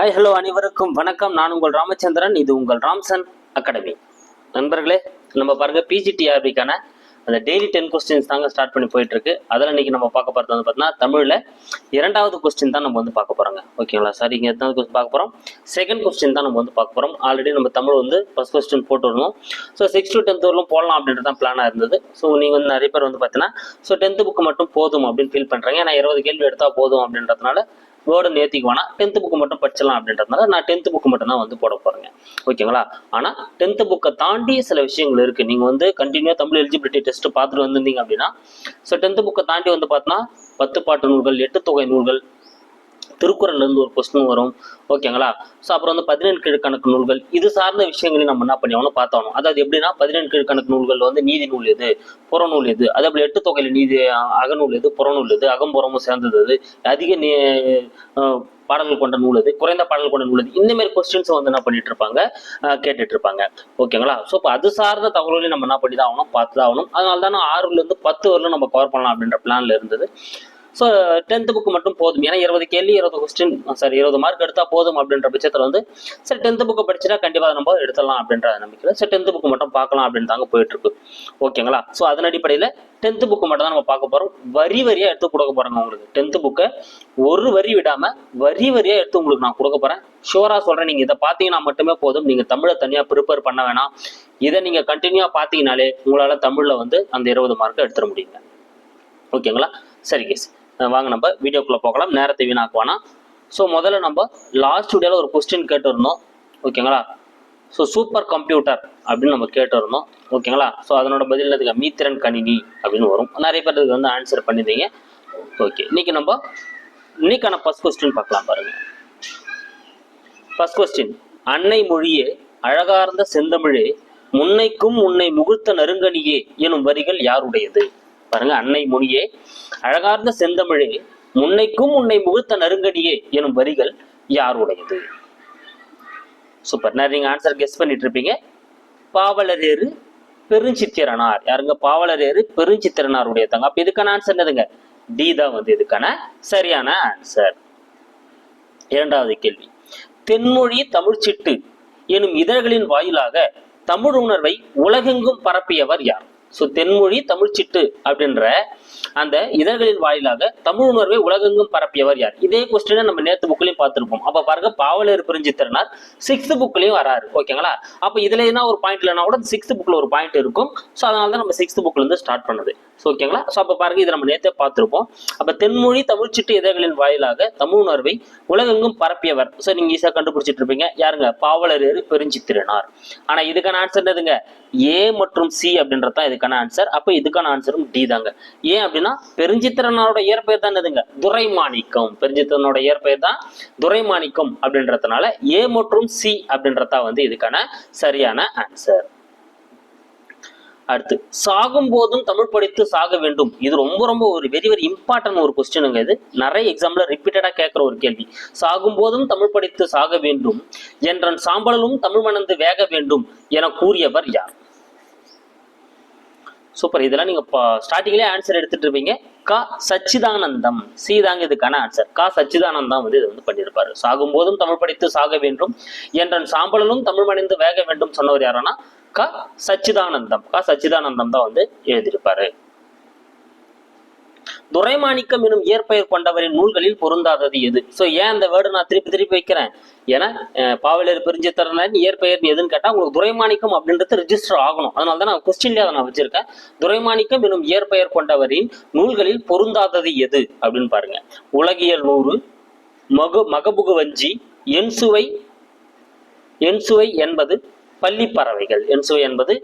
Hi hello அனைவருக்கும் வணக்கம். நான் உங்கள் ராமச்சந்திரன். இது உங்கள் ராம்சன் அகாடமி. நண்பர்களே நம்ம பாருங்க பிஜிடிஆர்பிக்கான அந்த டெய்லி டென் கொஸ்டின்ஸ் தாங்க ஸ்டார்ட் பண்ணி போயிட்டு இருக்கு அதில் இன்னைக்கு நம்ம பார்க்க போகிறது வந்து பார்த்தீங்கன்னா தமிழில் இரண்டாவது கொஸ்டின் தான் நம்ம வந்து பார்க்க போகிறோங்க ஓகேங்களா? சார் இங்கே எத்தனாவது கொஸ்டின் பார்க்க போகிறோம் செகண்ட் கொஸ்டின் தான் நம்ம வந்து பார்க்க போகிறோம் ஆல்ரெடி நம்ம தமிழ் வந்து ஃபஸ்ட் கொஸ்டின் போட்டு வரணும் ஸோ சிக்ஸ் டு டென்த் வரலும் போடலாம் அப்படின்றது தான் பிளானாக இருந்தது. ஸோ நீங்கள் வந்து நிறைய பேர் வந்து பார்த்தீங்கன்னா ஸோ டென்த்து புக்கு மட்டும் போதும் அப்படின்னு ஃபீல் பண்ணுறாங்க ஏன்னா இருபது கேள்வி எடுத்தால் போதும் அப்படின்றதுனால வேர்டு நேர்த்திக்கு வேணாம். டென்த்து புக்கு மட்டும் படிச்சலாம் அப்படின்றதுனால நான் டென்த்து புக்கு மட்டும் தான் வந்து போட போகிறேங்க ஓகேங்களா ஆனால் டென்த்து புக்கை தாண்டி சில விஷயங்கள் இருக்குது நீங்கள் வந்து கண்டினியூ தமிழ் எலிஜிபிலிட்டி டெஸ்ட் பார்த்துட்டு வந்திருந்தீங்க அப்படின்னா ஸோ டென்த்து புக்கை தாண்டி வந்து பார்த்தோன்னா பத்து பாட்டு நூல்கள் எட்டு தொகை நூல்கள் திருக்குறள்லேருந்து ஒரு கொஸ்டின் வரும். ஓகேங்களா ஸோ அப்புறம் வந்து பதினெண் கீழ்கணக்கு நூல்கள். இது சார்ந்த விஷயங்களையும் நம்ம என்ன பண்ணி ஆகணும் பார்த்தாகணும். அதாவது எப்படின்னா பதினெண் கீழ்கணக்கு நூல்கள் வந்து நீதி நூல் எது? புறநூல் எது? அதே போல எட்டு தொகையில் நீதி அகநூல் எது? புறநூல் எது? அகம்புறமும் சேர்ந்தது எது? அதிக நீ பாடல்கள் கொண்ட நூல் எது? குறைந்த பாடல் கொண்ட நூல் அது இந்த மாதிரி கொஸ்டின்ஸ் வந்து என்ன பண்ணிட்டு இருப்பாங்க? கேட்டுட்டு இருப்பாங்க. ஓகேங்களா ஸோ இப்போ அது சார்ந்த தகவல்களையும் நம்ம என்ன பண்ணி தான் ஆகணும்? பார்த்து தான் ஆகணும். அதனால தான் ஆறுலேருந்து பத்து வரலும் நம்ம கவர் பண்ணலாம் அப்படின்ற பிளான்ல இருந்தது. ஸோ டென்த்து புக்கு மட்டும் போதும். ஏன்னா இருபது கேள்வி இருபது கொஸ்டின் சாரி இருபது மார்க் எடுத்தால் போதும் அப்படின்ற பட்சத்தில் வந்து சரி டென்த்து புக்கு படிச்சுட்டா கண்டிப்பாக நம்ம எடுத்துடலாம் அப்படின்ற நம்பிக்கையில் சரி டென்த்து புக்கு மட்டும் பார்க்கலாம் அப்படின்னு தாங்க போயிட்டு இருக்கு ஓகேங்களா ஸோ அதன் அடிப்படையில் டென்த்து புக்கு மட்டும் தான் நம்ம பார்க்க போகிறோம் வரி வரியாக எடுத்து கொடுக்க போகிறாங்க உங்களுக்கு. டென்த்து புக்கை ஒரு வரி விடாமல் வரி வரியாக எடுத்து உங்களுக்கு நான் கொடுக்க போகிறேன் ஷோராக சொல்கிறேன் நீங்கள் இதை பார்த்தீங்கன்னா மட்டுமே போதும். நீங்கள் தமிழை தனியாக ப்ரிப்பேர் பண்ண வேணாம். இதை நீங்கள் கண்டினியூவாக பார்த்தீங்கனாலே உங்களால் தமிழில் வந்து அந்த இருபது மார்க்கை எடுத்துட முடியுங்க. ஓகேங்களா சரி கேஸ் வாங்க நம்ம வீடியோக்குள்ளே போகலாம். நேரத்தை வீணாக்குவானா? ஸோ முதல்ல நம்ம லாஸ்ட் வீடியோவில் ஒரு கொஸ்டின் கேட்டிருந்தோம். ஓகேங்களா? ஸோ சூப்பர் கம்ப்யூட்டர் அப்படின்னு நம்ம கேட்டிருந்தோம். ஓகேங்களா? ஸோ அதனோட பதில் என்னதுங்க மீத்திரன் கணினி அப்படின்னு வரும். நிறைய பேர் இதுக்கு வந்து ஆன்சர் பண்ணியிருந்தீங்க ஓகே இன்னைக்கு நம்ம இன்னைக்கான ஃபர்ஸ்ட் கொஸ்டின் பார்க்கலாம் பாருங்க. ஃபஸ்ட் கொஸ்டின் அன்னை மொழியே அழகார்ந்த செந்தமிழே முன்னைக்கும் உன்னை முகுர்த்த நெருங்கணியே எனும் வரிகள் யாருடையது? பாருங்க அன்னை மொழியே அழகார்ந்த செந்தமிழே முன்னைக்கும் உன்னை முகுத்த நெருங்கடியே எனும் வரிகள் யாருடையது? சூப்பர் நான் நீங்க ஆன்சர் கெஸ் பண்ணிட்டு இருப்பீங்க. பாவலரேறு பெருஞ்சித்திரனார். யாருங்க? பாவலரேறு பெருஞ்சித்திரனாருடைய தங்க அப்ப இதுக்கான ஆன்சர் என்னதுங்க? டி தான் வந்து இதுக்கான சரியான ஆன்சர் இரண்டாவது கேள்வி. தென்மொழி தமிழ்ச்சிட்டு எனும் இதழ்களின் வாயிலாக தமிழ் உணர்வை உலகெங்கும் பரப்பியவர் யார்? ஸோ தென்மொழி தமிழ்ச்சிட்டு அப்படின்ற அந்த இதழ்களின் வாயிலாக தமிழ் உணர்வை உலகெங்கும் பரப்பியவர் யார்? இதே கொஸ்டினை நம்ம நேத்து புக்லயும் பார்த்திருப்போம். அப்ப பாருங்க பாவலர் பிரிஞ்சித்திரனார் சிக்ஸ்த் புக்லயும் வராரு. ஓகேங்களா அப்ப இதுல என்ன ஒரு பாயிண்ட் இல்லைனா கூட சிக்ஸ்த் புக்ல ஒரு பாயிண்ட் இருக்கும். ஸோ அதனால தான் நம்ம சிக்ஸ்த் புக்ல இருந்து ஸ்டார்ட் பண்ணுது. ஸோ ஓகேங்களா ஸோ அப்ப பாருங்க இதை நம்ம நேத்தே பார்த்துருப்போம். அப்ப தென்மொழி தமிழ்ச்சிட்டு இதழ்களின் வாயிலாக தமிழ் உணர்வை உலகெங்கும் பரப்பியவர். ஸோ நீங்க ஈஸியா கண்டுபிடிச்சிட்டு இருப்பீங்க. யாருங்க? பாவலரேறு பெருஞ்சித்திரனார். ஆனா இதுக்கான ஆன்சர் என்னதுங்க? ஏ மற்றும் சி அப்படின்றது தான் இதுக்கான ஆன்சர் அப்ப இதுக்கான ஆன்சரும் டி தாங்க. ஏன் அப்படின்னா பெருஞ்சித்திரனோட இயற்பெயர் தான் என்னதுங்க? துரைமாணிக்கம். பெருஞ்சித்திரனோட இயற்பெயர் தான் துரைமாணிக்கம் அப்படின்றதுனால ஏ மற்றும் சி அப்படின்றதா வந்து இதுக்கான சரியான ஆன்சர் அடுத்து சாகும் போதும் தமிழ் படித்து சாக வேண்டும். இது ரொம்ப ரொம்ப ஒரு வெரி வெரி இம்பார்ட்டன்ட் ஒரு கொஸ்டினுங்க இது. நிறைய எக்ஸாம்ல ரிப்பீட்டடா கேட்கிற ஒரு கேள்வி. சாகும் போதும் தமிழ் படித்து சாக வேண்டும். என்றன் சாம்பலும் தமிழ் மணந்து வேக வேண்டும் என கூறியவர் யார்? சூப்பர். இதெல்லாம் நீங்க ஸ்டார்டிங்லேயே ஆன்சர் எடுத்துட்டு இருப்பீங்க. கா சச்சிதானந்தம். சி தாங்க இதுக்கான ஆன்சர் கா சச்சிதானந்தம் வந்து இது வந்து பண்ணியிருப்பாரு. சாகும் போதும் தமிழ் படித்து சாக வேண்டும். என்றன் சாம்பலும் தமிழ் மணிந்து வேக வேண்டும் சொன்னவர் யாருன்னா க சச்சிதானந்தம். க சச்சிதானந்தம் தான் வந்து எழுதியிருப்பாரு. துரைமாணிக்கம் எனும் இயற்பெயர் கொண்டவரின் நூல்களில் பொருந்தாதது எது? ஸோ ஏன் அந்த வேர்டு நான் திருப்பி திருப்பி வைக்கிறேன்? ஏன்னா அஹ், பாவலர் பிரிஞ்சித்தரன் இயற்பெயர் எதுன்னு கேட்டால் உங்களுக்கு துரைமாணிக்கம் அப்படின்றது ரிஜிஸ்டர் ஆகணும். அதனால தான் நான் கொஸ்டின்லேயே அதை நான் வச்சிருக்கேன். துரைமாணிக்கம் எனும் இயற்பெயர் கொண்டவரின் நூல்களில் பொருந்தாதது எது? அப்படின்னு பாருங்க. உலகியல் நூறு மகு மகபுகு வஞ்சி என்சுவை சுவை சுவை என்பது பள்ளி பறவைகள். என்சுவை என்பது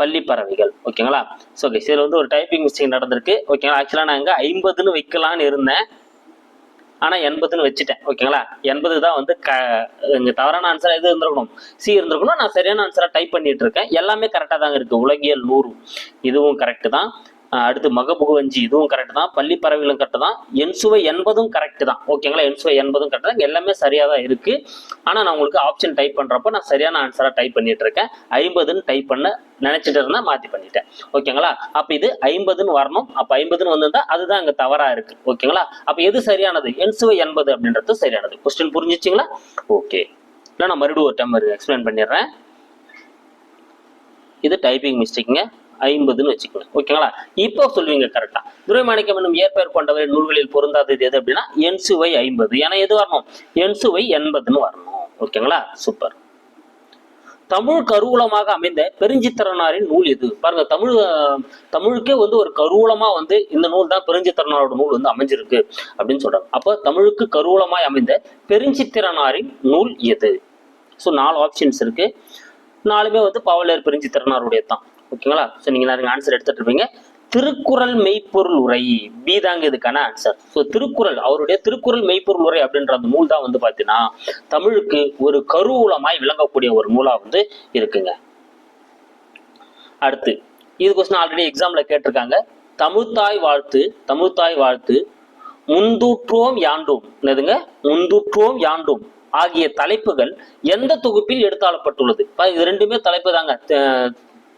பள்ளி பறவைகள் ஓகேங்களா ஸோ ஓகே இதில் வந்து ஒரு டைப்பிங் மிஸ்டேக் நடந்திருக்கு ஓகேங்களா ஆக்சுவலாக நான் இங்கே ஐம்பதுன்னு வைக்கலான்னு இருந்தேன். ஆனால் எண்பதுன்னு வச்சுட்டேன் ஓகேங்களா எண்பது தான் வந்து க இங்கே தவறான ஆன்சராக எது இருந்திருக்கணும்? சி இருந்திருக்கணும் நான் சரியான ஆன்சராக டைப் பண்ணிட்டு இருக்கேன். எல்லாமே கரெக்டாக தாங்க இருக்குது உலகியல் நூறு. இதுவும் கரெக்டு தான். அடுத்து அடுத்து மகபுகுவஞ்சி இதுவும் கரெக்ட் தான். பள்ளி பறவைகளும் கரெக்ட் தான் என்சுவை என்பதும் கரெக்ட் தான். ஓகேங்களா என்சுவை என்பதும் கரெக்ட் தான். எல்லாமே சரியாக தான் இருக்கு. ஆனால் நான் உங்களுக்கு ஆப்ஷன் டைப் பண்ணுறப்போ நான் சரியான ஆன்சராக டைப் பண்ணிட்டு இருக்கேன். ஐம்பதுன்னு டைப் பண்ண நினைச்சிட்டு இருந்தா மாற்றி பண்ணிட்டேன். ஓகேங்களா அப்போ இது ஐம்பதுன்னு வரணும். அப்போ ஐம்பதுன்னு வந்திருந்தா அதுதான் அங்கே தவறாக இருக்கு. ஓகேங்களா அப்போ எது சரியானது? என்சுவை எண்பது அப்படின்றது சரியானது. கொஸ்டின் புரிஞ்சிச்சிங்களா? ஓகே இல்லை நான் மறுபடியும் ஒரு டைம் எக்ஸ்பிளைன் பண்ணிடுறேன். இது டைப்பிங் மிஸ்டேக்குங்க ஐம்பதுன்னு வச்சுக்கணும் ஓகேங்களா? இப்போ சொல்லுவீங்க கரெக்டா துரைமாணிக்கம் என்னும் ஏற்பெயர் கொண்டவை நூல்களில் பொருந்தாதது எது அப்படின்னா என்சுவை ஐம்பது. ஏன்னா எது வரணும்? என்சுவை எண்பதுன்னு வரணும். ஓகேங்களா? சூப்பர். தமிழ் கருவூலமாக அமைந்த பெருஞ்சித்திரனாரின் நூல் எது? பாருங்க தமிழ் தமிழுக்கே வந்து ஒரு கருவூலமா வந்து இந்த நூல் தான் பெருஞ்சித்திரனாரோட நூல் வந்து அமைஞ்சிருக்கு அப்படின்னு சொல்றாங்க. அப்போ தமிழுக்கு கருவூலமாய் அமைந்த பெருஞ்சித்திரனாரின் நூல் எது? ஸோ நாலு ஆப்ஷன்ஸ் இருக்கு. நாலுமே வந்து பாவலர் பெருஞ்சித்திரனாருடைய தான் ஓகேங்களா? ஸோ நீங்கள் நிறைய ஆன்சர் எடுத்துட்டு இருப்பீங்க. திருக்குறள் மெய்ப்பொருள் உரை. பி தாங்க இதுக்கான ஆன்சர் ஸோ திருக்குறள் அவருடைய திருக்குறள் மெய்ப்பொருள் உரை அப்படின்ற அந்த நூல் தான் வந்து பார்த்தீங்கன்னா தமிழுக்கு ஒரு கருவூலமாய் விளங்கக்கூடிய ஒரு நூலாக வந்து இருக்குங்க. அடுத்து இது கொஸ்டின் ஆல்ரெடி எக்ஸாம்ல கேட்டிருக்காங்க. தமிழ்த்தாய் வாழ்த்து தமிழ்த்தாய் வாழ்த்து முந்தூற்றுவோம் யாண்டும். என்னதுங்க? முந்தூற்றுவோம் யாண்டோம். ஆகிய தலைப்புகள் எந்த தொகுப்பில் எடுத்தாளப்பட்டுள்ளது? இது ரெண்டுமே தலைப்பு தாங்க.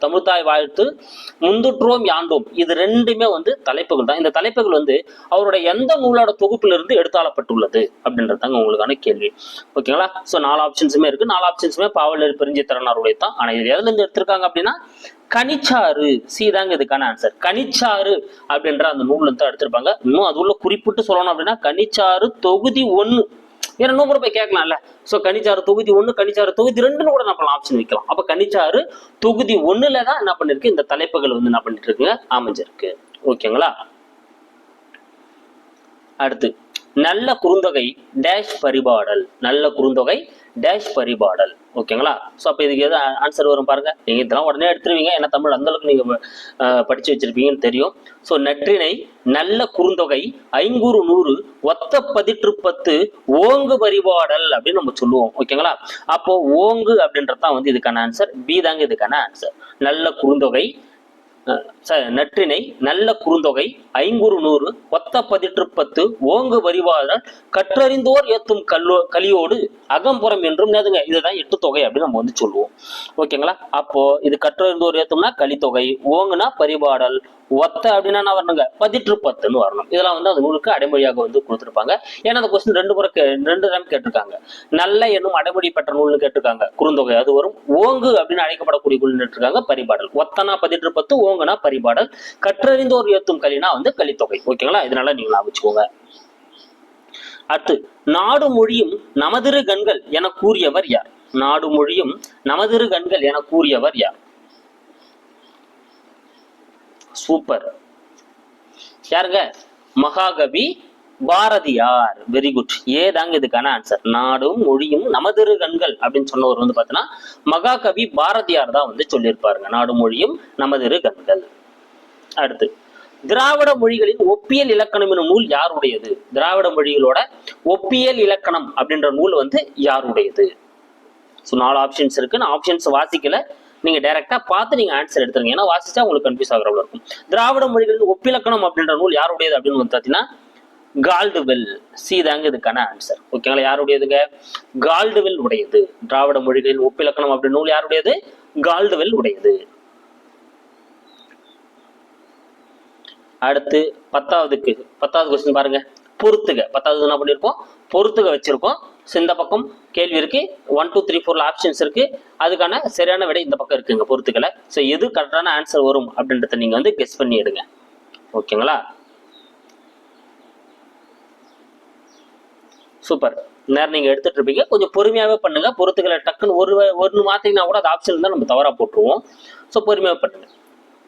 தமிழ்தாய் வாழ்த்து முந்துற்றோம் யாண்டோம். இது ரெண்டுமே வந்து தலைப்புகள் தான். இந்த தலைப்புகள் வந்து அவருடைய எந்த நூலோட தொகுப்பிலிருந்து எடுத்தாளப்பட்டுள்ளது? அப்படின்றது தாங்க உங்களுக்கான கேள்வி. ஓகேங்களா? ஸோ நாலு ஆப்ஷன்ஸுமே இருக்கு. நாலு ஆப்ஷன்ஸுமே பாவலர் பிரிஞ்சித்திறனாருடைய தான் ஆனால் இது எதுல இருந்து எடுத்திருக்காங்க அப்படின்னா கனிச்சாறு. சி தாங்க இதுக்கான ஆன்சர் கனிச்சாறு அப்படின்ற அந்த நூல் இருந்து தான் எடுத்திருப்பாங்க. இன்னும் அது உள்ள குறிப்பிட்டு சொல்லணும் அப்படின்னா கனிச்சாறு தொகுதி ஒன்று ஏன்னா நூறு கூட போய் கேட்கலாம்ல. ஸோ கனிச்சாறு தொகுதி ஒன்று கனிச்சாறு தொகுதி ரெண்டுன்னு கூட நம்ம ஆப்ஷன் வைக்கலாம். அப்போ கனிச்சாறு தொகுதி ஒண்ணுல தான் என்ன பண்ணிருக்கு? இந்த தலைப்புகள் வந்து என்ன பண்ணிட்டு இருக்குங்க அமைஞ்சிருக்கு. ஓகேங்களா? அடுத்து நல்ல குறுந்தொகை டேஷ் பரிபாடல். நல்ல குறுந்தொகை டேஷ் பரிபாடல். ஓகேங்களா ஸோ அப்போ இதுக்கு எது ஆன்சர் வரும் பாருங்க. நீங்கள் இதெல்லாம் உடனே எடுத்துருவீங்க. ஏன்னா தமிழ் அந்த அளவுக்கு படித்து அஹ், வச்சிருப்பீங்கன்னு தெரியும். ஸோ நற்றினை நல்ல குறுந்தொகை ஐங்குறு நூறு ஒத்த பதிற்று பத்து ஓங்கு பரிபாடல் அப்படின்னு நம்ம சொல்லுவோம். ஓகேங்களா அப்போ ஓங்கு அப்படின்றது தான் வந்து இதுக்கான ஆன்சர் பி தாங்க இதுக்கான ஆன்சர் நல்ல குறுந்தொகை நற்றினை நல்ல குறுந்தொகை ஐங்குறு நூறு ஒத்த பதிற்று பத்து ஓங்கு வரிவாளர் கற்றறிந்தோர் ஏத்தும் கல்லோ கலியோடு அகம்புறம் என்றும் நேதுங்க. இதுதான் எட்டு தொகை அப்படின்னு நம்ம வந்து சொல்லுவோம். ஓகேங்களா அப்போ இது கற்றறிந்தோர் ஏத்தும்னா கலித்தொகை ஓங்குனா பரிபாடல் ஒத்த அப்படின்னா என்ன வரணுங்க? பதிற்று பத்துன்னு வரணும். இதெல்லாம் வந்து அந்த நூலுக்கு அடைமொழியாக வந்து கொடுத்துருப்பாங்க. ஏன்னா அந்த கொஸ்டின் ரெண்டு முறை கே- ரெண்டு டைம் கேட்டிருக்காங்க. நல்ல என்னும் அடைமொழி பெற்ற நூல்னு கேட்டிருக்காங்க. குறுந்தொகை அது வரும். ஓங்கு அப்படின்னு அழைக்கப்படக்கூடிய நூல் கேட்டிருக்காங்க. பரிபாடல் ஒத்தனா பதிற்று பத்து ஓங்கனா பரிபாடல் கற்றறிந்தோர் ஏத்தும் கலினா வந்து கலித்தொகை. ஓகேங்களா? இதனால நீங்க ஞாபகம் அடுத்து நாடு மொழியும் நமதிரு கண்கள் என கூறியவர் யார்? நாடு மொழியும் நமதிரு கண்கள் என கூறியவர் யார்? சூப்பர். யாருங்க? மகாகவி பாரதியார் வெரி குட் ஏ தாங்க இதுக்கான ஆன்சர் நாடும் மொழியும் நமதிரு கண்கள் அப்படின்னு சொன்னவர் வந்து பார்த்தீங்கன்னா மகாகவி பாரதியார் தான் வந்து சொல்லியிருப்பாருங்க. நாடு மொழியும் நமதிரு கண்கள் அடுத்து திராவிட மொழிகளின் ஒப்பியல் இலக்கணம் எனும் நூல் யாருடையது? திராவிட மொழிகளோட ஒப்பியல் இலக்கணம் அப்படின்ற நூல் வந்து யாருடையது? ஸோ நாலு ஆப்ஷன்ஸ் இருக்கு நான் ஆப்ஷன்ஸ் வாசிக்கல. நீங்க டைரக்டா பார்த்து நீங்க ஆன்சர் எடுத்துருங்க. ஏன்னா வாசிச்சா உங்களுக்கு கன்ஃபியூஸ் ஆகிறவங்க இருக்கும். திராவிட மொழிகளின் ஒப்பிலக்கணம் அப்படின்ற நூல் யாருடையது அப்படின்னு வந்து பார்த்தீங்கன்னா கால்டுவெல் சி தாங்க இதுக்கான ஆன்சர் ஓகேங்களா யாருடையதுங்க? கால்டுவெல் உடையது. திராவிட மொழிகளின் ஒப்பிலக்கணம் அப்படி நூல் யாருடையது? கால்டுவெல் உடையது. அடுத்து பத்தாவதுக்கு பத்தாவது கொஸ்டின் பாருங்க. பொறுத்துக. பத்தாவது என்ன பண்ணியிருக்கோம் பொறுத்துக வச்சிருக்கோம். இந்த பக்கம் கேள்வி இருக்கு. ஒன் டூ த்ரீ ஃபோர்ல ஆப்ஷன்ஸ் இருக்கு. அதுக்கான சரியான விடை இந்த பக்கம் இருக்குங்க பொறுத்துக்கல. ஸோ எது கரெக்டான ஆன்சர் வரும் அப்படின்றத நீங்க வந்து கெஸ் பண்ணி எடுங்க ஓகேங்களா சூப்பர். நேரம் நீங்கள் எடுத்துட்டு இருப்பீங்க. கொஞ்சம் பொறுமையாகவே பண்ணுங்க. பொறுத்துக்களை டக்குன்னு ஒரு ஒன்று மாத்தீங்கன்னா கூட அது ஆப்ஷன் தான் நம்ம தவறாக போட்டுருவோம். ஸோ பொறுமையாக பண்ணுங்க.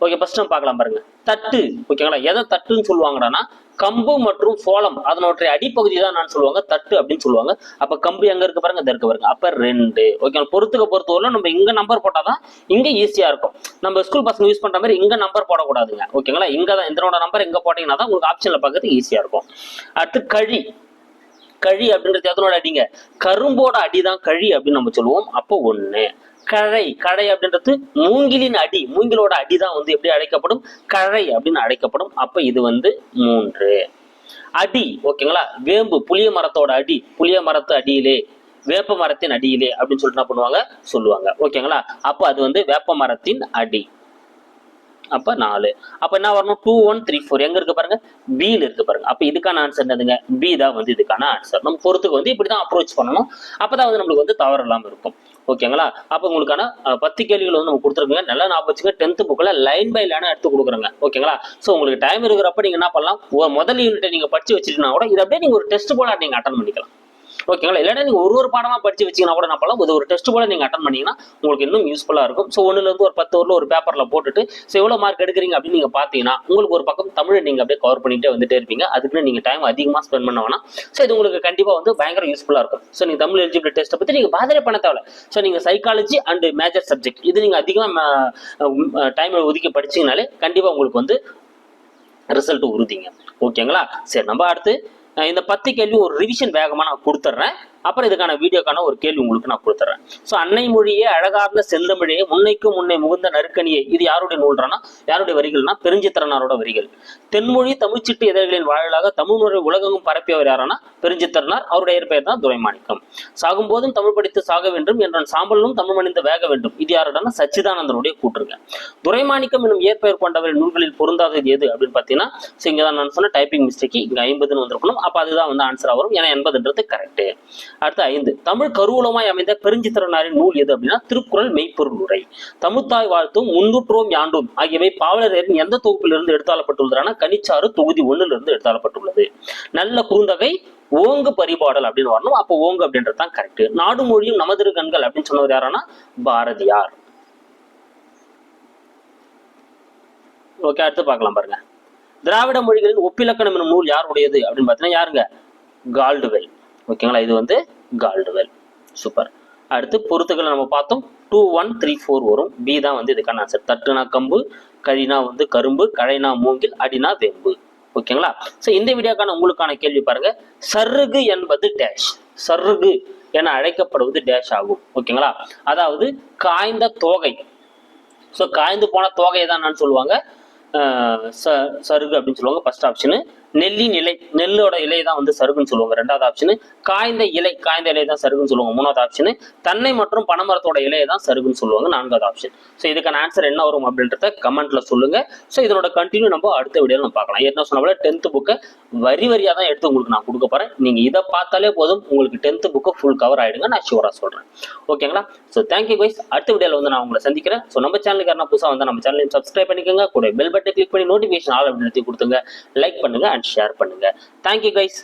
ஓகே ஃபர்ஸ்ட் நம்ம பார்க்கலாம் பாருங்க. தட்டு. ஓகேங்களா எதை தட்டுன்னு சொல்லுவாங்கன்னா கம்பு மற்றும் சோளம். அதனுடைய அடிப்பகுதி தான் நான் சொல்லுவாங்க. தட்டு அப்படின்னு சொல்லுவாங்க. அப்ப கம்பு எங்க இருக்கு பாருங்க? இருக்க பாருங்க. அப்ப ரெண்டு. ஓகே பொறுத்துக்க பொறுத்தவரை நம்ம இங்க நம்பர் போட்டாதான் இங்க ஈஸியா இருக்கும். நம்ம ஸ்கூல் பசங்க யூஸ் பண்ற மாதிரி இங்க நம்பர் போடக்கூடாதுங்க. ஓகேங்களா இங்க தான் இதனோட நம்பர் எங்க போட்டீங்கன்னா தான் உங்களுக்கு ஆப்ஷன்ல பார்க்கறதுக்கு ஈஸியா இருக்கும். அடுத்து கழி. கழி அப்படின்றது எதனோட அடிங்க? கரும்போட அடிதான் கழி அப்படின்னு நம்ம சொல்லுவோம். அப்போ ஒண்ணு. கழை கழை அப்படின்றது மூங்கிலின் அடி மூங்கிலோட அடி தான் வந்து எப்படி அழைக்கப்படும்? கழை அப்படின்னு அழைக்கப்படும். அப்ப இது வந்து மூன்று. அடி ஓகேங்களா? வேம்பு புளிய மரத்தோட அடி புளிய மரத்து அடியிலே வேப்ப மரத்தின் அடியிலே அப்படின்னு சொல்லிட்டு என்ன பண்ணுவாங்க? சொல்லுவாங்க. ஓகேங்களா? அப்ப அது வந்து வேப்ப மரத்தின் அடி. அப்ப நாலு. அப்ப என்ன வரணும்? டூ ஒன் த்ரீ ஃபோர் எங்க இருக்கு பாருங்க? பியில் இருக்கு பாருங்க. அப்ப இதுக்கான ஆன்சர் என்னதுங்க? பி தான் வந்து இதுக்கான ஆன்சர் நம்ம பொறுத்துக்கு வந்து இப்படிதான் அப்ரோச் பண்ணணும். அப்பதான் வந்து நம்மளுக்கு வந்து தவறு இல்லாம இருக்கும். ஓகேங்களா அப்ப உங்களுக்கான பத்து கேள்விகள் வந்து நம்ம கொடுத்துருக்கோங்க. நல்லா ஞாபகம் வச்சுக்க டென்த் புக்ல லைன் பை லைனா எடுத்து கொடுக்குறங்க. ஓகேங்களா சோ உங்களுக்கு டைம் இருக்கிறப்ப நீங்க என்ன பண்ணலாம்? முதல் யூனிட்டை நீங்க படிச்சு வச்சுட்டீங்கன்னா கூட இதை அப்படியே நீங்க ஒரு டெஸ்ட் போல நீங்க அட்டன் பண்ணிக்கலாம். ஓகேங்களா இல்லைன்னா நீங்கள் ஒரு ஒரு பாடமாக படித்து வச்சீங்கன்னா கூட நான் பண்ணலாம்? இது ஒரு டெஸ்ட் போல நீங்கள் அட்டன் பண்ணீங்கன்னா உங்களுக்கு இன்னும் யூஸ்ஃபுல்லாக இருக்கும். ஸோ ஒன்றுலேருந்து ஒரு பத்து ஊரில் ஒரு பேப்பரில் போட்டுட்டு ஸோ எவ்வளோ மார்க் எடுக்கிறீங்க அப்படின்னு நீங்கள் பார்த்தீங்கன்னா உங்களுக்கு ஒரு பக்கம் தமிழை நீங்கள் அப்படியே கவர் பண்ணிகிட்டே வந்துட்டே இருப்பீங்க. அதுக்குன்னு நீங்கள் டைம் அதிகமாக ஸ்பெண்ட் பண்ண வேணாம். ஸோ இது உங்களுக்கு கண்டிப்பாக வந்து பயங்கர யூஸ்ஃபுல்லாக இருக்கும். ஸோ நீங்கள் தமிழ் எலிஜிபிலிட்டி டெஸ்ட்டை பற்றி நீங்கள் பாதரே பண்ண தேவை ஸோ நீங்கள் சைக்காலஜி அண்ட் மேஜர் சப்ஜெக்ட் இது நீங்கள் அதிகமாக டைம் ஒதுக்கி படிச்சிங்கனாலே கண்டிப்பாக உங்களுக்கு வந்து ரிசல்ட் உறுதிங்க. ஓகேங்களா சரி நம்ம அடுத்து இந்த பத்து கேள்வி ஒரு ரிவிஷன் வேகமா நான் கொடுத்துட்றேன் அப்புறம் இதுக்கான வீடியோக்கான ஒரு கேள்வி உங்களுக்கு நான் கொடுத்துறேன். ஸோ அன்னை மொழியே அழகார்ந்த செந்தமிழே முன்னைக்கும் முன்னை முகுந்த நறுக்கணியே இது யாருடைய நூல்றானா யாருடைய வரிகள்னா? பெருஞ்சித்திரனாரோட வரிகள். தென்மொழி தமிழ்ச்சிட்டு இதழ்களின் வாயிலாக தமிழ்மொழி உலகமும் பரப்பியவர் யாரானா? பெருஞ்சித்திரனார். அவருடைய பெயர் தான் துரைமாணிக்கம். சாகும்போதும் தமிழ் படித்து சாக வேண்டும் என்றான் சாம்பலும் தமிழ் மணிந்து வேக வேண்டும். இது யாருடனா சச்சிதானந்தனுடைய கூற்றுங்க துரைமாணிக்கம் என்னும் இயற்பெயர் கொண்டவரின் நூல்களில் பொருந்தாதது எது அப்படின்னு பார்த்தீங்கன்னா ஸோ இங்கே தான் நான் சொன்ன டைப்பிங் மிஸ்டேக் இங்கே ஐம்பதுன்னு வந்திருக்கணும். அப்போ அதுதான் வந்து ஆன்சராக வரும். ஏன்னா எண்பதுன்றது கரெக்ட் அடுத்து ஐந்து. தமிழ் கருவூலமாய் அமைந்த பெருஞ்சித்திரனாரின் நூல் எது அப்படின்னா திருக்குறள் மெய்ப்பொருள் உரை தமிழ்த்தாய் வாழ்த்தும் முன்னூற்றோம் யாண்டும் ஆகியவை பாவலரின் எந்த தொகுப்பிலிருந்து எடுத்தாளப்பட்டுள்ளதுனா கனிச்சாறு தொகுதி ஒண்ணுல எடுத்தாளப்பட்டுள்ளது. நல்ல குறுந்தகை ஓங்கு பரிபாடல் அப்படின்னு வரணும். அப்போ ஓங்கு அப்படின்றது தான் கரெக்ட் நாடு மொழியும் நமதிரு கண்கள் அப்படின்னு சொன்னவர் யாரானா பாரதியார். ஓகே அடுத்து பார்க்கலாம் பாருங்க. திராவிட மொழிகளின் ஒப்பிலக்கணம் என்னும் நூல் யாருடையது அப்படின்னு பார்த்தீங்கன்னா யாருங்க? கால்டுவெல். ஓகேங்களா? இது வந்து கால்டுவெல் சூப்பர் அடுத்து பொருத்துக்களை நம்ம பார்த்தோம். டூ ஒன் த்ரீ ஃபோர் வரும். பி தான் வந்து இதுக்கான ஆன்சர் தட்டுனா கம்பு கழினா வந்து கரும்பு கழைனா மூங்கில் அடினா வெம்பு. ஓகேங்களா? ஸோ இந்த வீடியோக்கான உங்களுக்கான கேள்வி பாருங்க. சருகு என்பது டேஷ் சருகு என அழைக்கப்படுவது டேஷ் ஆகும். ஓகேங்களா? அதாவது காய்ந்த தோகை. ஸோ காய்ந்து போன தோகையை தான் சொல்லுவாங்க? ச- சருகு அப்படின்னு சொல்லுவாங்க. ஃபர்ஸ்ட் ஆப்ஷனு நெல்லின் இலை நெல்லோட இலை தான் வந்து சருகுன்னு சொல்லுவாங்க. ரெண்டாவது ஆப்ஷனு காய்ந்த இலை காய்ந்த இலை தான் சருகுன்னு சொல்லுவாங்க. மூணாவது ஆப்ஷனு தன்னை மற்றும் பனைமரத்தோட இலையை தான் சருகுன்னு சொல்லுவாங்க. நான்காவது ஆப்ஷன் ஸோ இதுக்கான ஆன்சர் என்ன வரும் அப்படின்றத கமெண்ட்ல சொல்லுங்க. ஸோ இதனோட கண்டினியூ நம்ம அடுத்த வீடியோவில் நம்ம பார்க்கலாம். ஏற்கனவே சொன்ன டென்த் புக்கை வரி வரியாக தான் எடுத்து உங்களுக்கு நான் கொடுக்க போறேன். நீங்க இதை பார்த்தாலே போதும் உங்களுக்கு டென்த் புக்கு ஃபுல் கவர் ஆயிடுங்க. நான் ஷூரா சொல்றேன். ஓகேங்களா ஸோ தேங்க்யூ guys. அடுத்த வீடியோவில் வந்து நான் உங்களை சந்திக்கிறேன். ஸோ நம்ம சேனலுக்கு யாரா புதுசாக வந்து நம்ம சேனலையும் சப்ஸ்கிரைப் பண்ணிக்கோங்க. கூட பெல் பட்டன் கிளிக் பண்ணி நோட்டிஃபிகேஷன் ஆல் அப்படின்னு கொடுத்துங்க லைக் பண்ணுங்க அண்ட் ஷேர் பண்ணுங்க. Thank you guys